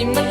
see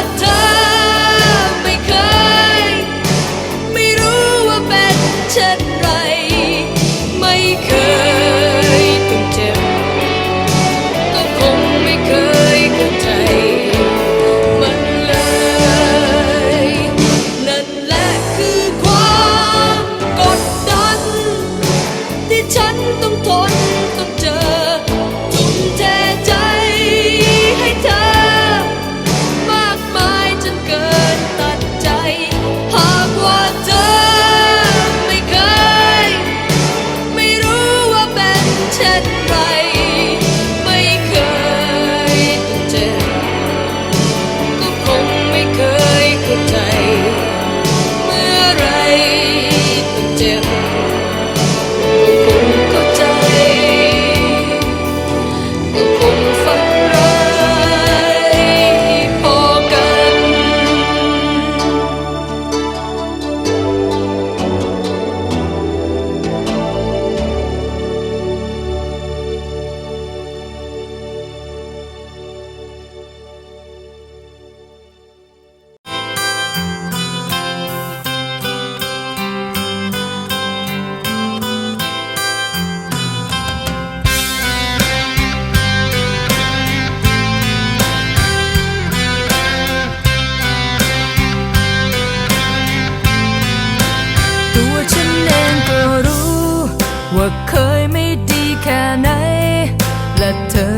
What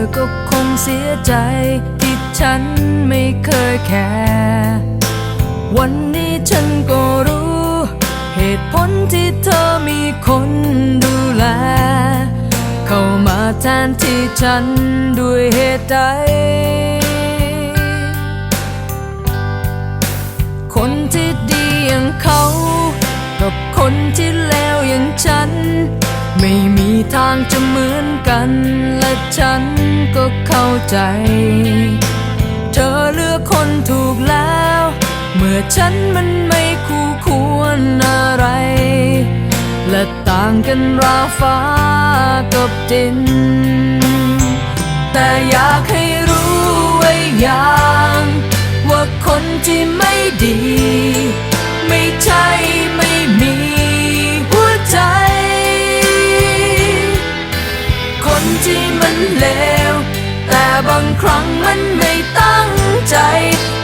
ธอก็คงเสียใจที่ฉันไม่เคยแคร์วันนี้ฉันก็รู้ เหตุผลที่เธอมีคนดูแล เข้ามาแทนที่ฉันด้วยเหตุใดคนที่ดีอย่างเขา กับคนที่เลวอย่างฉัน ไม่มีทางจะเหมือนกัน และฉันก็เข้าใจ เธอเลือกคนถูกแล้ว เมื่อฉันมันไม่คู่ควรอะไร และต่างกันราฟ้ากับดิน แต่อยากให้รู้ไว้อย่างางครั้งมันไม่ตั้งใจ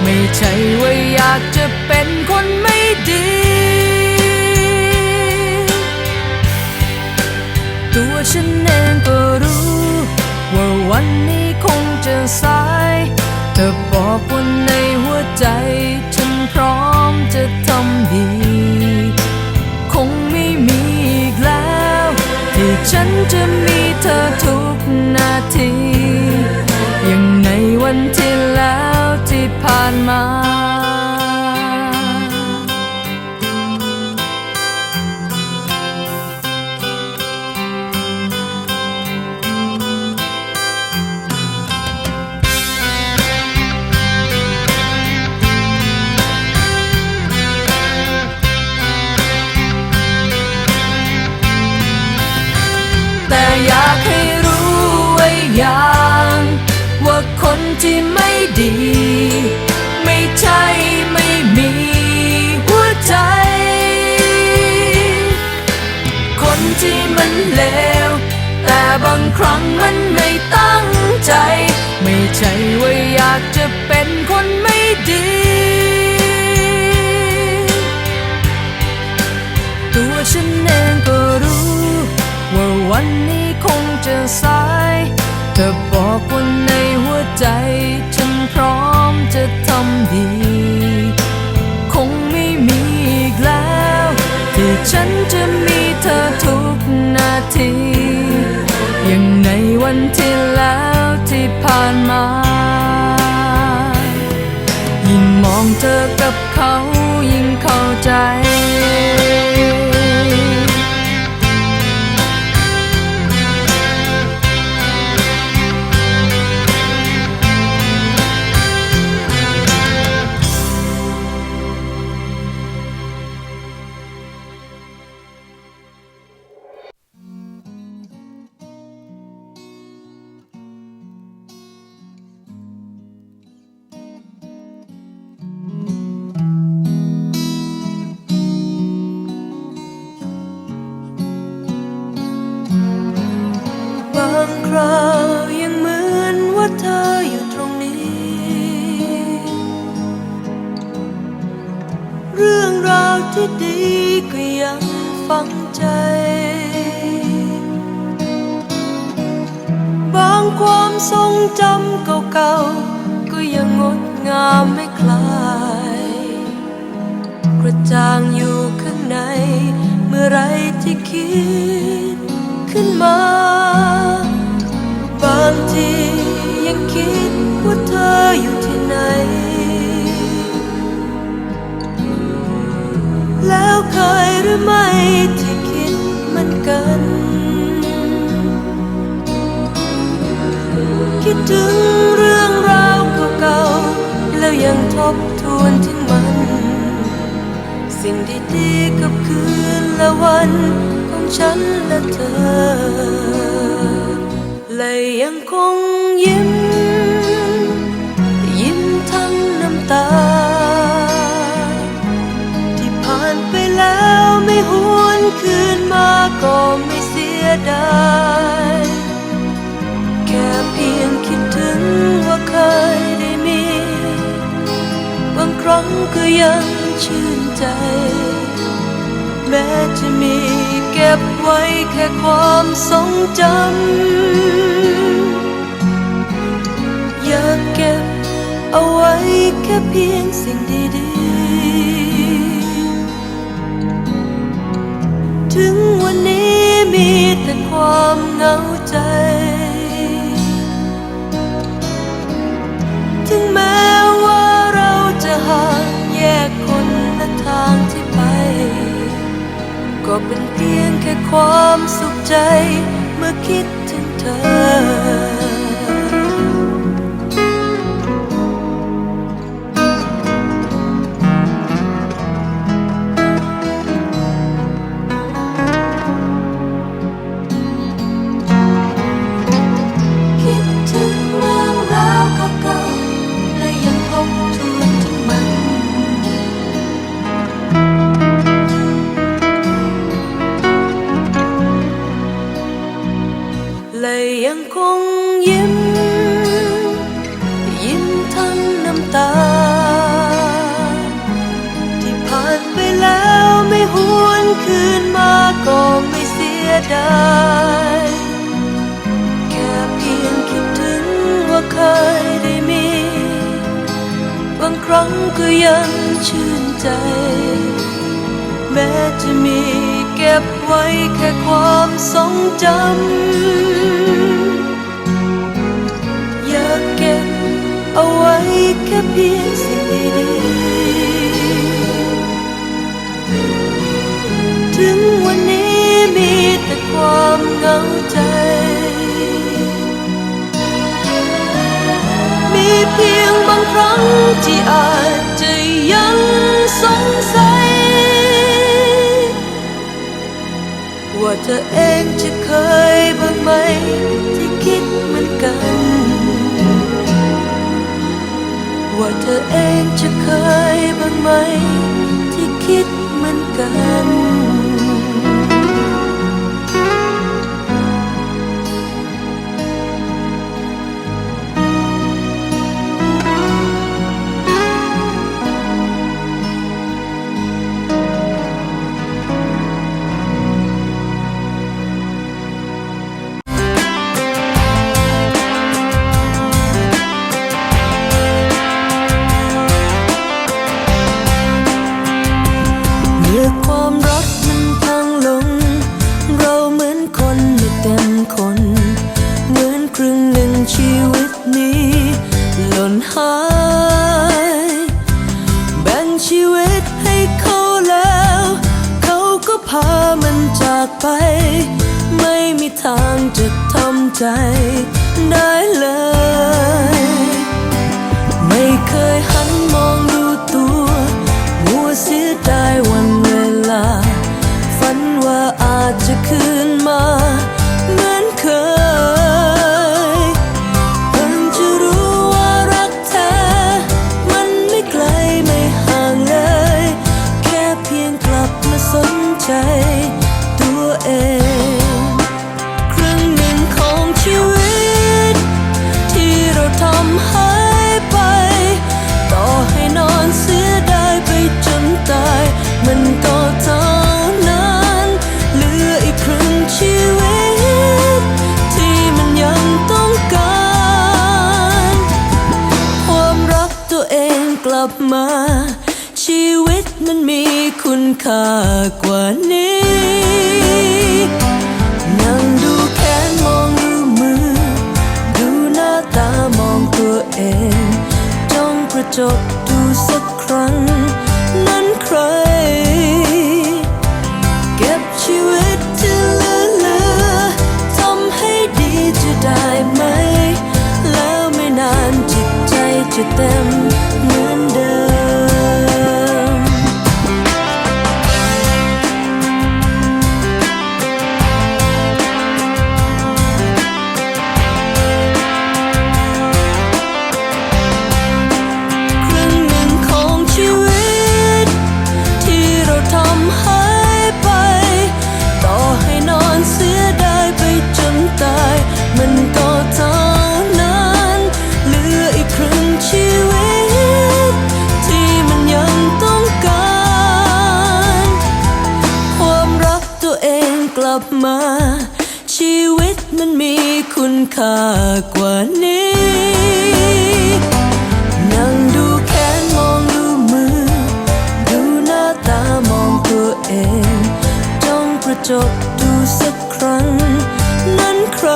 ไม่ใช่ว่าอยากจะเป็นคนไม่ดี ตัวฉันเองก็รู้ ว่าวันนี้คงจะสาย เธอบอกว่าในหัวใจ ฉันพร้อมจะทำดี คงไม่มีอีกแล้ว ที่ฉันจะมีเธอทุก วันที่แล้วที่ผ่านมา สาย เธอบอกว่าในหัวใจ ฉันพร้อมจะทำดี คงไม่มีอีกแล้ว ที่ฉันจะมีเธอทุกนาที อย่างในวันที่แล้วที่ผ่านมา ยิ่งมองเธอกับเขายิ่งเข้าใจ ที่ดีก็ยังฝังใจ บางความทรงจำเก่าๆ ก็ยังงดงามไม่คลาย กระจ่างอยู่ข้างใน เมื่อไรที่คิดขึ้นมา บางทียังคิดว่าเธออยู่ แล้วเคยหรือไม่ที่คิดเหมือนกัน คิดถึงเรื่องราวเก่าๆ แล้วยังทบทวนถึงมัน สิ่งดีๆกับคืนและวันของฉันและเธอและยังคงยิ้ม คืนมาก็ไม่เสียดายแค่เพียงคิดถึงว่าเคยได้มี บางครั้งก็ยังชื่นใจ แม้จะมีเก็บไว้แค่ความทรงจำอยากเก็บเอาไว้แค่เพียงสิ่งดีๆ เหงาใจ ถึงแม้ว่าเราจะห่างแยกคนละทางที่ไป ก็เป็นเพียงแค่ความสุขใจเมื่อคิดถึงเธอ จำ อยากเก็บเอาไว้แค่เพียงสิ่งดีๆ ถึงวันนี้มีแต่ความเหงาใจ มีเพียงบางครั้งที่อาจจะยังสงสัย ว่าเธอเองจะ ยบ้างไหมที่คิดเหมือนกัน ว่าเธอเองจะเคยบ้างไหมที่คิดเหมือนกัน นั้นมีคุณค่ากว่านี้ นั่งดูแขนมองดูมือ ดูหน้าตามองตัวเองจ้องกระจกดูสักครั้ง นั้นใคร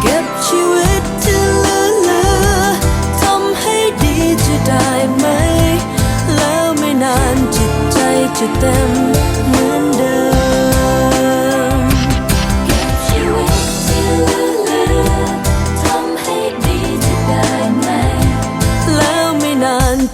เก็บชีวิตเหลือเทำให้ดีจะได้ไหม แล้วไม่นานจิตใจจะเต็มเหมือนเดิม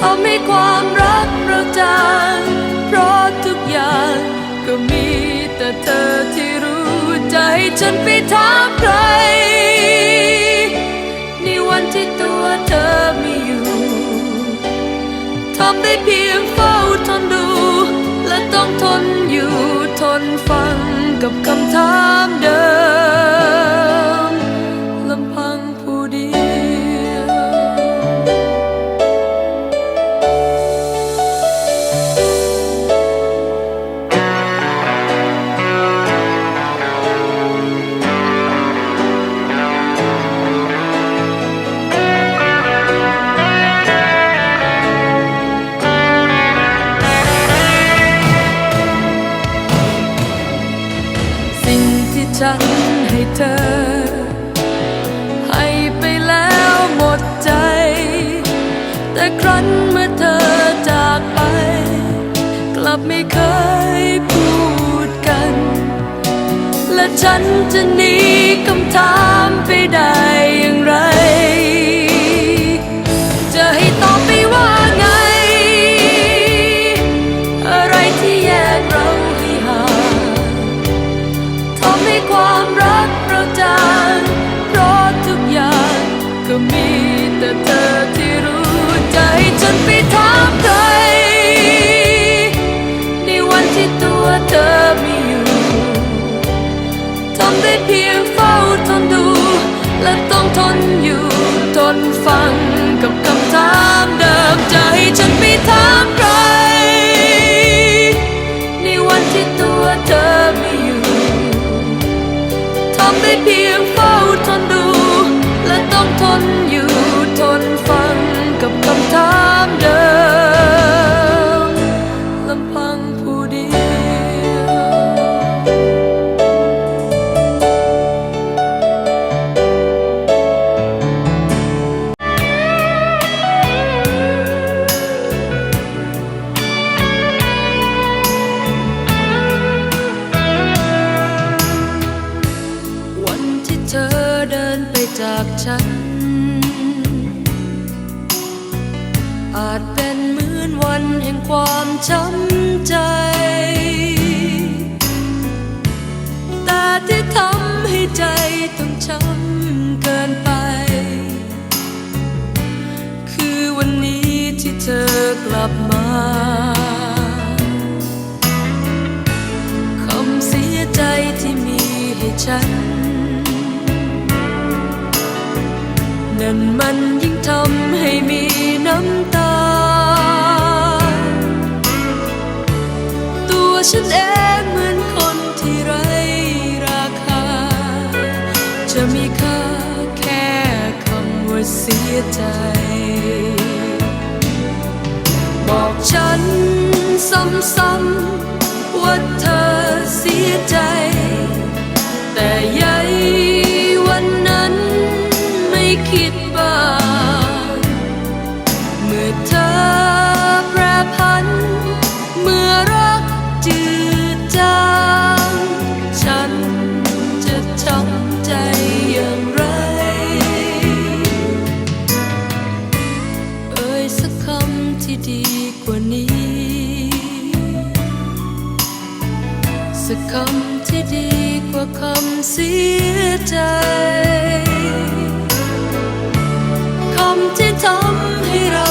ทำให้ความรักเราจางเพราะทุกอย่างก็มีแต่เธอที่รู้ใจฉันไปถามใครในวันที่ตัวเธอไม่อยู่ทำได้เพียงเฝ้าทนดู และต้องทนอยู่ทนฟังกับคำถามเดิม เราจางเพราะทุกอย่างก็มีแต่เธอที่รู้ใจฉันไปถามใครในวันที่ตัวเธอไม่อยู่ทำได้เพียงเฝ้าทนดู และต้องทนอยู่ทนฟังกับคำถามเดิมใจฉันไปถามใคร จ ฉันเองเหมือนคนที่ไร้ราคา จะมีค่าแค่คำว่าเสียใจ บอกฉันซ้ำๆว่าเธอเสียใจ แต่ใยวันนั้นไม่คิด คำที่ดีกว่าคำเสียใจ คำที่ทำให้เรา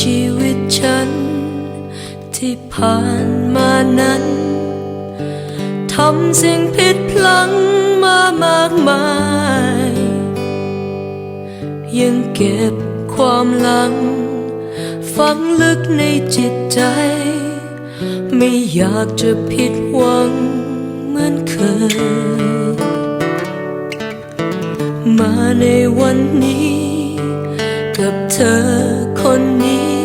ชีวิตฉัน ที่ผ่านมานั้น ทำสิ่งผิดพลั้งมามากมาย ยังเก็บความหลัง ฝังลึกในจิตใจ ไม่อยากจะผิดหวังเหมือนเคยมาในวันนี้ กับเธอ คนนี้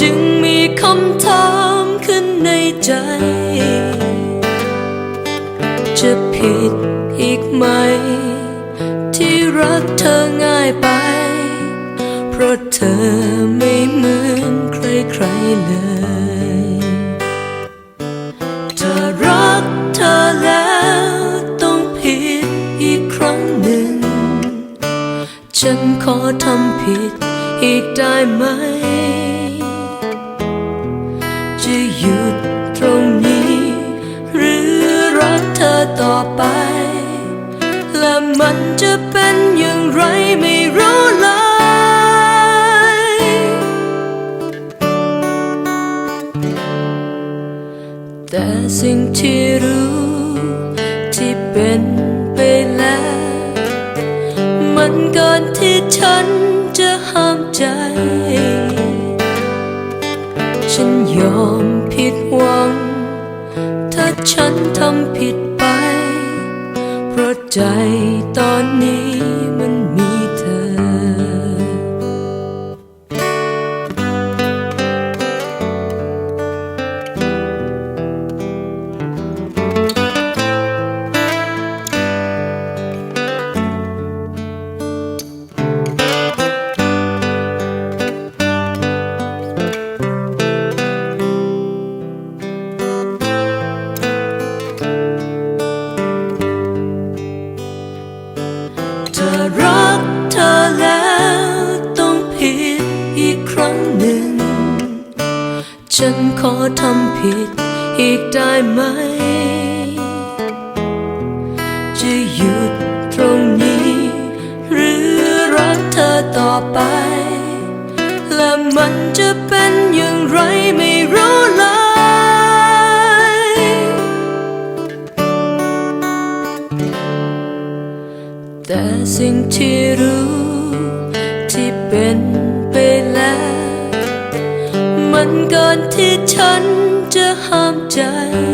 จึงมีคำถามขึ้นในใจ จะผิดอีกไหม ที่รักเธอง่ายไป เพราะเธอไม่เหมือนใครๆเลยถ้ารักเธอแล้วต้องผิดอีกครั้งหนึ่ง ฉันขอทำผิด อีกได้ไหม จะหยุดตรงนี้ หรือรักเธอต่อไป และมันจะเป็นอย่างไรไม่รู้เลยแต่สิ่งที่รู้ที่เป็นไปแล้ว มันเกินที่ฉัน ฉันยอมผิดหวัง ถ้าฉันทำผิดไป เพราะใจตอนนี้มัน อีกได้ไหม จะหยุดตรงนี้ หรือรักเธอต่อไป และมันจะเป็นอย่างไรไม่รู้เลยแต่สิ่งที่รู้ที่เป็นไปแล้ว มันเกินที่ฉัน 真。